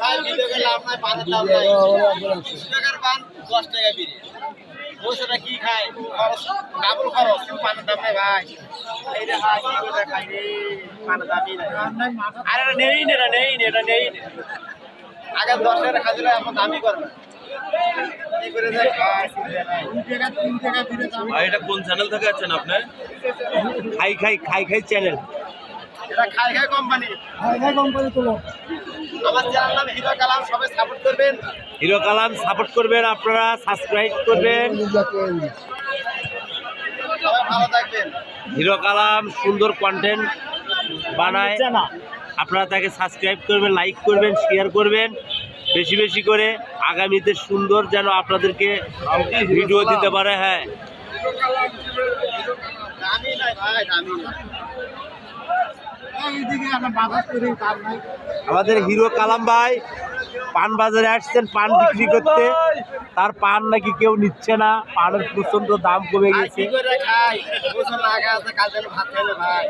ভাই ভিডিও করলে আপনার পানের দাম নাই বিশ টাকার পান দশ টাকা বিড়ি বসেটা কি খায়? খরচ? ডাবল খরচ। পানের দাম নাই ভাই। এই ভাই কি করে খাই রে। পানের দামই আরে এটা নেই নে, এটা নেই নে, এটা নেই আগে দশ টাকা খাইলে এখন দামই করবে। ভাই, এটা কোন চ্যানেল থেকে আছেন আপনি? খাই খাই খাই খাই চ্যানেল এটা খাই খাই কোম্পানি আমার চ্যানেল নাম হিরো কালাম সবাই সাপোর্ট করবেন। হিরো কালাম সাপোর্ট করবেন আপনারা সাবস্ক্রাইব করবেন। সবাই ভালো থাকবেন। হিরো কালাম সুন্দর কন্টেন্ট বানায়। আপনারা তাকে সাবস্ক্রাইব করবেন লাইক করবেন শেয়ার করবেন। বেশি বেশি করে আগামীতে সুন্দর যেন আপনাদেরকে ভিডিও দিতে পারে হ্যাঁ দামি নাই ভাই দামি নাই আমাদের হিরো কালাম ভাই পান বাজারে আসছেন পান বিক্রি করতে। তার পান নাকি কেউ নিচ্ছে না পানের প্রচণ্ড দাম কমে গেছে। খাই? আছে কাল ভাত খাইলে ভাই।